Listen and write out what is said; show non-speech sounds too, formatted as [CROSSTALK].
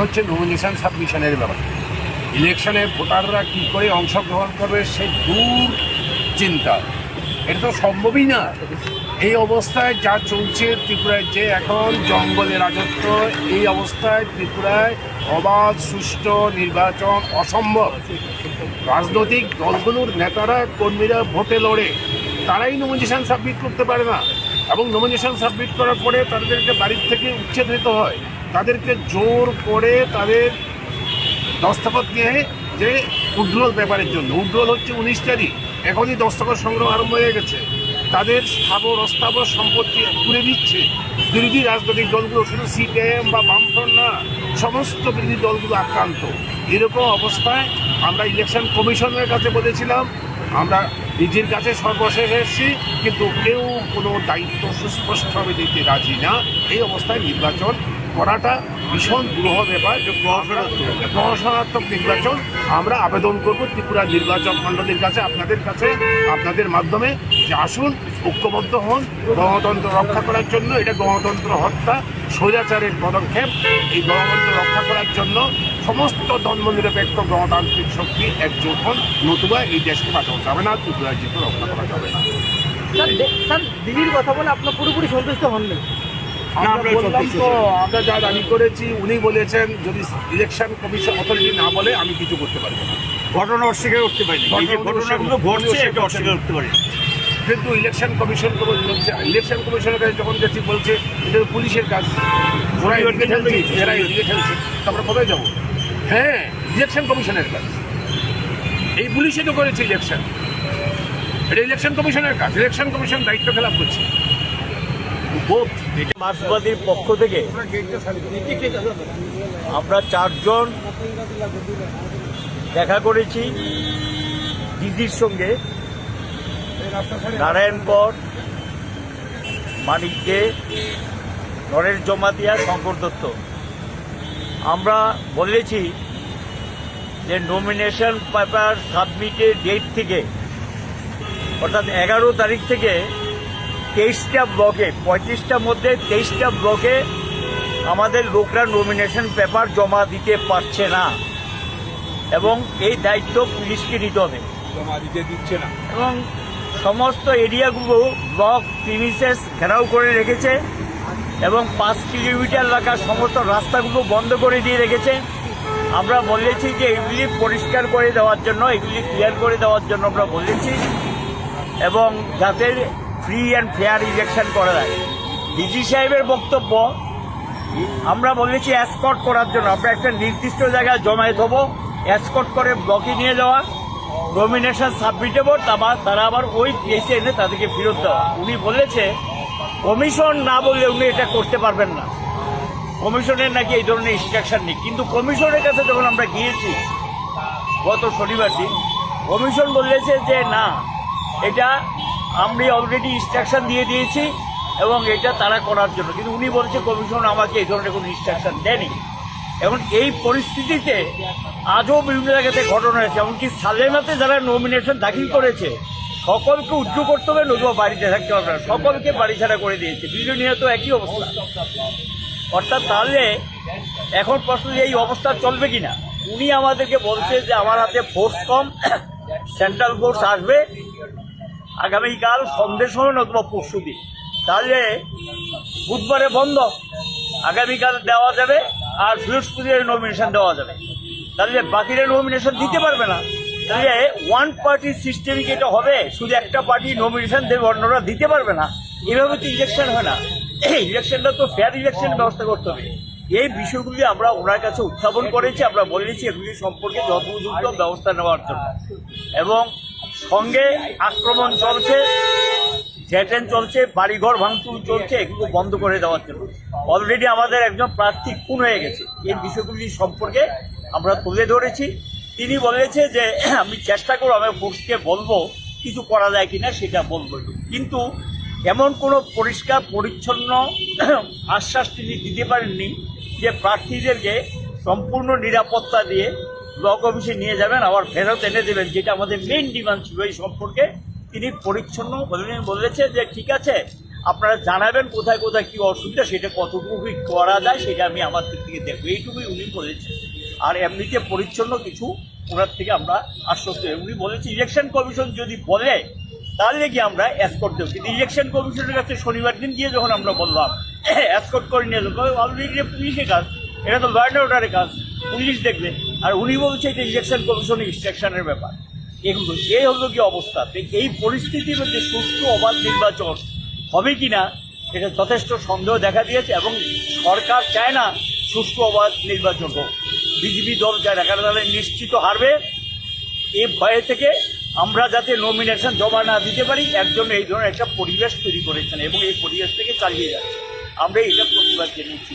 হচ্ছে নমিনেশন সাবমিশনের ব্যাপার। ইলেকশনে ভোটাররা কী করে অংশগ্রহণ করবে, সে দূর চিন্তা। এটা তো সম্ভবই না। এই অবস্থায় যা চলছে ত্রিপুরায়, যে এখন জঙ্গলে রাজত্ব, এই অবস্থায় ত্রিপুরায় অবাধ, সুষ্ঠু নির্বাচন অসম্ভব। রাজনৈতিক দলগুলোর নেতারা, কর্মীরা ভোটে লড়ে। তারাই নমিনেশন সাবমিট করতে পারে না। এবং নমিনেশন সাবমিট করার পরে তাদেরকে বাড়ির থেকে উচ্ছেদ হয়। তাদেরকে জোর করে তাদের দস্তখত নিয়ে যে উড্রোল ব্যাপারের জন্য। উড্রোল হচ্ছে উনিশ তারিখ। এখনই দস্তখত সংগ্রহ আরম্ভ হয়ে গেছে। তাদের স্থাবর, অস্থাবর সম্পত্তি তুলে দিচ্ছে বিরোধী রাজনৈতিক দলগুলো শুধু সিপিআইএম বা বামফ্রন্ট না, সমস্ত বিরোধী দলগুলো আক্রান্ত। এরকম অবস্থায় আমরা ইলেকশন কমিশনের কাছে বলেছিলাম, আমরা নিজের কাছে সর্বশেষ এসেছি, কিন্তু কেউ কোনো দায়িত্ব সুস্পষ্টভাবে দিতে রাজি না। এই অবস্থায় নির্বাচন করাটা ভীষণ দুরূহ ব্যাপার যে নির্বাচন আমরা আবেদন করব ত্রিপুরা নির্বাচন মণ্ডলীর কাছে, আপনাদের কাছে, আপনাদের মাধ্যমে যে আসুন, ঐক্যবদ্ধ হন, গণতন্ত্র রক্ষা করার জন্য, এটা গণতন্ত্র হত্যা, স্বৈরাচারের পদক্ষেপ, এই গণতন্ত্র রক্ষা করার জন্য সমস্ত ধর্মনিরপেক্ষ গণতান্ত্রিক শক্তি একজোট হন। নতুবা এই দেশকে বাঁচানো যাবে না, ত্রিপুরা জিকে রক্ষা করা যাবে না। স্যার, দিদির কথা বলে আপনার পুরোপুরি সন্তুষ্ট হননি। আমরা বললাম তো আমরা যা দাবি করেছি উনি বলেছেন যদি ইলেকশন কমিশন অথরিটি না বলে আমি কিছু করতে পারব না। ঘটনা অস্বীকার করতে যে ঘটনাগুলো ঘটছে এটা অস্বীকার করতে পারি কিন্তু ইলেকশন কমিশন ইলেকশন কমিশনের কাছে যখন গেছি বলছে এটা পুলিশের কাজ। ওরা এদিকে ঠেলছে। এরা এদিকে ঠেলছে। তারপরে কোথায় যাব? হ্যাঁ ইলেকশন কমিশনের কাজ। এই পুলিশে তো করেছে ইলেকশন এটা ইলেকশন কমিশনের কাজ। ইলেকশন কমিশন দায়িত্ব খেলাপ করছে। মার্ক্সবাদীর পক্ষ থেকে আমরা চারজন দেখা করেছি দিদির সঙ্গে নারায়ণকর মানিক দে, নরেশ জমাতিয়া, শঙ্কর দত্ত। আমরা বলেছি যে নমিনেশন পেপার সাবমিটের ডেট থেকে, অর্থাৎ এগারো তারিখ থেকে তেইশটা ব্লকে পঁয়ত্রিশটার মধ্যে তেইশটা ব্লকে আমাদের লোকরা নমিনেশন পেপার জমা দিতে পারছে না। এবং এই দায়িত্ব পুলিশকে নিতে হবে। জমা দিতে দিচ্ছে না। এবং সমস্ত এরিয়াগুলো ব্লক প্রিমিসেস ঘেরাও করে রেখেছে এবং পাঁচ কিলোমিটার এলাকার সমস্ত রাস্তাগুলো বন্ধ করে দিয়ে রেখেছে। আমরা বলেছি যে এগুলি পরিষ্কার করে দেওয়ার জন্য এগুলি ক্লিয়ার করে দেওয়ার জন্য আমরা বলেছি। এবং যাতে ফ্রি অ্যান্ড ফেয়ার ইলেকশন করা যায়। ডিজি সাহেবের বক্তব্য, আমরা বলেছি অ্যাসকট করার জন্য। আমরা একটা নির্দিষ্ট জায়গায় জমায়েত হব অ্যাসকট করে ব্লকে নিয়ে যাওয়া। নমিনেশন সাবমিট হব, তারপর তারা আবার ওই প্লেসে এনে তাদেরকে ফেরত দেওয়া। উনি বলেছে কমিশন না বললে উনি এটা করতে পারবেন না। কমিশনের নাকি এই ধরনের ইনস্ট্রাকশন নেই। কিন্তু কমিশনের কাছে যখন আমরা গিয়েছি, গত শনিবার দিন, কমিশন বলেছে যে না, এটা আমি অলরেডি ইনস্ট্রাকশন দিয়ে দিয়েছি এবং এটা তারা করার জন্য। কিন্তু উনি বলছে কমিশন আমাকে এই ধরনের কোনো ইনস্ট্রাকশন দেয়নি। এখন এই পরিস্থিতিতে আজও বিভিন্ন জায়গাতে ঘটনা হয়েছে। এমনকি সালেমাতে যারা নমিনেশন দাখিল করেছে, সকলকে উদ্যোগ করতে হবে, নতুবা বাড়িতে থাকতে হবে সকলকে বাড়ি ছাড়া করে দিয়েছে। বিজনীয় তো একই অবস্থা। অর্থাৎ তাহলে এখন প্রশ্ন যে এই অবস্থা চলবে কিনা? উনি আমাদেরকে বলছে যে আমার হাতে ফোর্স কম [COUGHS] সেন্ট্রাল ফোর্স আসবে। আগামীকাল সন্ধ্যের সময় নতুবা পরশু দিন। তাহলে বুধবারে বন্ধ। আগামীকাল দেওয়া যাবে আর বৃহস্পতিবার নমিনেশন দেওয়া যাবে। তাহলে বাকিরা নমিনেশন দিতে পারবে না। তাহলে ওয়ান পার্টি সিস্টেমে এটা হবে? শুধু একটা পার্টি নমিনেশন দেবে, অন্যরা দিতে পারবে না। এভাবে তো ইলেকশন হয় না। ইলেকশনটা তো ফেয়ার ইলেকশন ব্যবস্থা করতে হবে। এই বিষয়গুলি আমরা ওনার কাছে উত্থাপন করেছি, আমরা বলেছি এগুলি সম্পর্কে যথোপযুক্ত ব্যবস্থা নেওয়ার জন্য। এবং সঙ্গে আক্রমণ চলছে জ্যাটেন চলছে, বাড়িঘর ভাঙচুর চলছে, এগুলো বন্ধ করে দেওয়ার জন্য। অলরেডি আমাদের একজন প্রার্থী খুন হয়ে গেছে। এই বিষয়গুলি সম্পর্কে আমরা তুলে ধরেছি। তিনি বলেছে যে, [CLEARS THROAT] আমি চেষ্টা করব, আমি ফোর্সকে বলব, কিছু করা যায় কিনা সেটা বলব। কিন্তু এমন কোনো পরিষ্কার, পরিচ্ছন্ন [CLEARS THROAT] আশ্বাস তিনি দিতে পারেননি যে প্রার্থীদেরকে সম্পূর্ণ নিরাপত্তা দিয়ে ব্লক অফিসে নিয়ে যাবেন, আবার ফেরত এনে দেবেন। যেটা আমাদের মেইন ডিমান্ড ছিল এই সম্পর্কে তিনি পরিচ্ছন্ন বলেছে যে, ঠিক আছে, আপনারা জানাবেন কোথায় কোথায় কি অসুবিধা, সেটা কতটুকু করা যায়, সেটা আমি আমার দিক থেকে দেখব। এইটুকুই উনি বলেছেন। আর এমনিতে পরিচ্ছন্ন কিছু ওনার থেকে আমরা আশ্বস্ত। উনি বলেছে ইলেকশন কমিশন যদি বলে, তাহলে কি আমরা অ্যাসকোর্ট দেবো? কিন্তু ইলেকশন কমিশনের কাছে শনিবার দিন গিয়ে যখন আমরা বললাম অ্যাসকোর্ট করে নিয়ে যাব অলরেডি পুলিশের কাজ, এটা তো লয়েন্ড অর্ডারের কাজ, পুলিশ দেখবে। আর উনি বলছে এটা ইলেকশন কমিশনের ইনস্ট্রাকশনের ব্যাপার। এগুলো এই হলো কি অবস্থা? এই পরিস্থিতির মধ্যে সুষ্ঠু অবাধ নির্বাচন হবে কি না, এটা যথেষ্ট সন্দেহ দেখা দিয়েছে এবং সরকার চায় না সুষ্ঠু অবাধ নির্বাচন হোক। বিজেপি দল না কারণ তাহলে নিশ্চিত হারবে এই ভয়ে থেকে আমরা যাতে নমিনেশন জমা না দিতে পারি, এর জন্য এই ধরনের একটা পরিবেশ তৈরি করেছেন এবং এই পরিবেশ থেকে চালিয়ে যাচ্ছে। আমরা এটা প্রতিবাদ জানিয়েছি